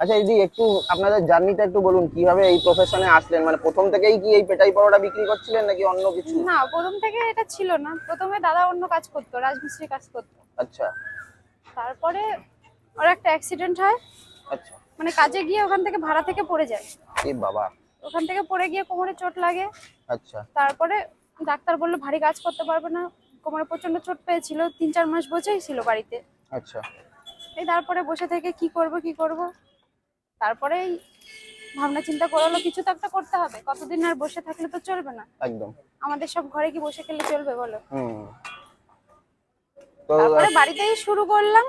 আচ্ছা দিদি একটু আপনাদের জার্নিটা একটু বলুন কীভাবে এই প্রফেশনে আসলেন? মানে প্রথম থেকেই কি এই পেটাই পরোটা বিক্রি করছিলেন নাকি অন্য কিছু? না প্রথম থেকে এটা ছিল না। প্রথমে দাদা অন্য কাজ করতো রাজমিস্ত্রি কাজ করতো। আচ্ছা। তারপরে ওর একটা অ্যাক্সিডেন্ট হয়। আচ্ছা। মানে কাজে গিয়ে ওখান থেকে ভাড়া থেকে পড়ে যায়। এ বাবা। ওখান থেকে পড়ে গিয়ে কোমরে চোট লাগে। আচ্ছা। তারপরে ডাক্তার বলল ভারী কাজ করতে পারবে না। কোমরে প্রচণ্ড চোট পেয়েছিল তিন চার মাস বসেই ছিল বাড়িতে। আচ্ছা। এই তারপরে বসে থেকে কি করব কি করব? তারপরে ভাবনা চিন্তা করল কিছু তো একটা করতে হবে। কতদিন আর বসে থাকলে তো চলবে না। একদম। আমাদের সব ঘরে কি বসে খেলে চলবে বলো? তারপরে বাড়িতেই শুরু করলাম।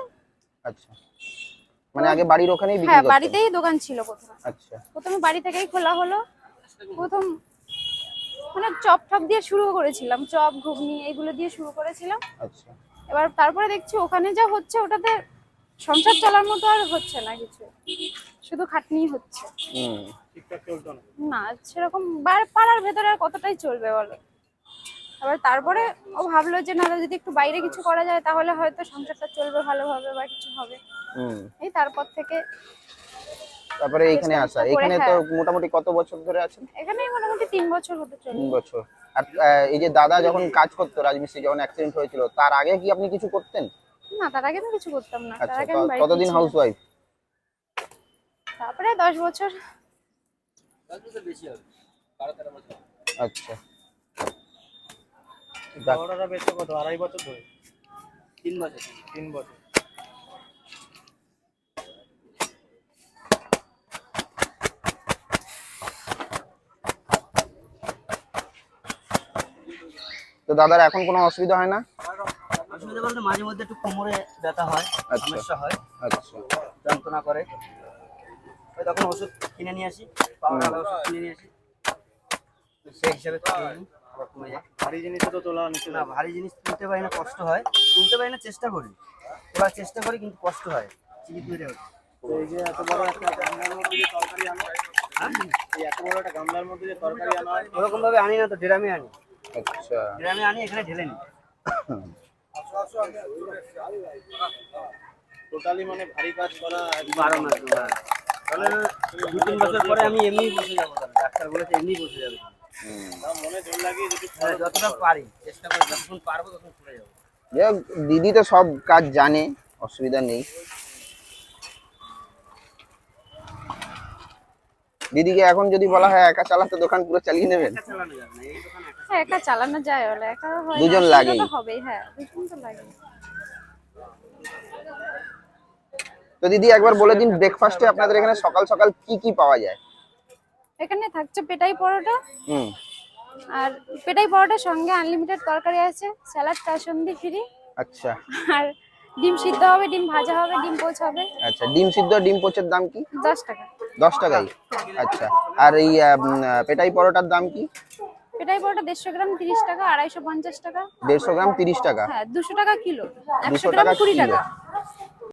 আচ্ছা। মানে আগে বাড়ির ওখানেই বিক্রি হ্যাঁ বাড়িতেই দোকান ছিল প্রথমে। আচ্ছা। প্রথমে বাড়ি থেকেই খোলা হলো। প্রথম মানে চপ টপ দিয়ে শুরু করেছিলাম। চপ ঘুগনি এগুলো দিয়ে শুরু করেছিলাম। আচ্ছা। এবার তারপরে দেখছি ওখানে যা হচ্ছে ওটাতে সংসার চলার মতো আর হচ্ছে না কিছু। শুধু খাটনি হচ্ছে। হুম। না। সেরকম পাড়ার ভেতরে আর কতটাই চলবে বলো? এবার তারপরে ও ভাবলো যে না যদি একটু বাইরে কিছু করা যায় তাহলে হয়তো সংসারটা চলবে ভালোভাবে বা কিছু হবে। হুম। এই তারপর থেকে তারপরে এখানে আসা। এখানে তো হ্যাঁ। মোটামুটি কত বছর ধরে আছেন? এখানে মোটামুটি তিন বছর হতে চলে তিন বছর। আর এই যে দাদা যখন কাজ করতো রাজমিস্ত্রি যখন অ্যাক্সিডেন্ট হয়েছিল তার আগে কি আপনি কিছু করতেন? না তার আগে তো কিছু করতাম না। তার আচ্ছা আগে আমি কতদিন ছিলাম। তারপরে দশ বছর। আচ্ছা। বেঁচে কত আড়াই বছর ধরে? তিন বছর। তিন বছর। তো দাদার এখন কোনো অসুবিধা হয় না? অসুবিধা বলতে মাঝে মধ্যে একটু কোমরে ব্যথা হয় আচ্ছা। সমস্যা হয় আচ্ছা। যন্ত্রণা করে। ওই তখন ওষুধ কিনে নিয়ে আসি পাওয়ার ওষুধ কিনে নিয়ে আসি। সেই হিসাবে কমে যায়। ভারী জিনিস তো তোলা নিচে না ভারী জিনিস তুলতে পারি না কষ্ট হয়। তুলতে পারি না চেষ্টা করি। এবার চেষ্টা করি কিন্তু কষ্ট হয়। চিকিৎ মেরে হচ্ছে এই যে এত বড় একটা গামলার মধ্যে যে তরকারি আনো এই এত বড় একটা গামলার মধ্যে যে তরকারি আনা ওরকম ভাবে আনি না তো ড্রামে আনি। আচ্ছা। ড্রামে আনি এখানে ঢেলে নিই টোটালি মানে ভারী কাজ করা বারো মাস হ্যাঁ। তাহলে দু তিন বছর পরে আমি এমনি বসে যাব ডাক্তার বলেছে এমনি বসে যাবে। হুম। তার মনে জোর লাগিয়ে যদি হ্যাঁ, যতটা পারি। চেষ্টা করি যতক্ষণ পারব তখন করে যাব। দিদি তো সব কাজ জানে অসুবিধা নেই। দিদিকে এখন যদি বলা হয় একা চালাতে দোকান পুরো চালিয়ে নেবেন? একা চালানো যাবে না এই দোকানে একা হ্যাঁ চালানো যায় একা দুজন। তো হবেই হ্যাঁ দুজন তো লাগে তো দিদি একবার বলে দিন ব্রেকফাস্টে আপনাদের এখানে সকাল সকাল কি কি পাওয়া যায়? এখানে থাকছে পেটাই পরোটা। হুম। আর পেটাই পরোটার সঙ্গে আনলিমিটেড তরকারি আছে স্যালাড কাসন্দি ফ্রি আচ্ছা। আর ডিম সিদ্ধ হবে ডিম ভাজা হবে ডিম পোচ হবে। আচ্ছা ডিম সিদ্ধ ডিম পোচের দাম কি? দশ টাকা। দশ টাকাই? আচ্ছা। আর এই পেটাই পরোটার দাম কি? পেটাই পরোটা দেড়শো গ্রাম তিরিশ টাকা আড়াইশো পঞ্চাশ টাকা। দেড়শো গ্রাম তিরিশ টাকা? হ্যাঁ দুশো টাকা কিলো। একশো দুশো গ্রাম টাকা কুড়ি কিলো। টাকা।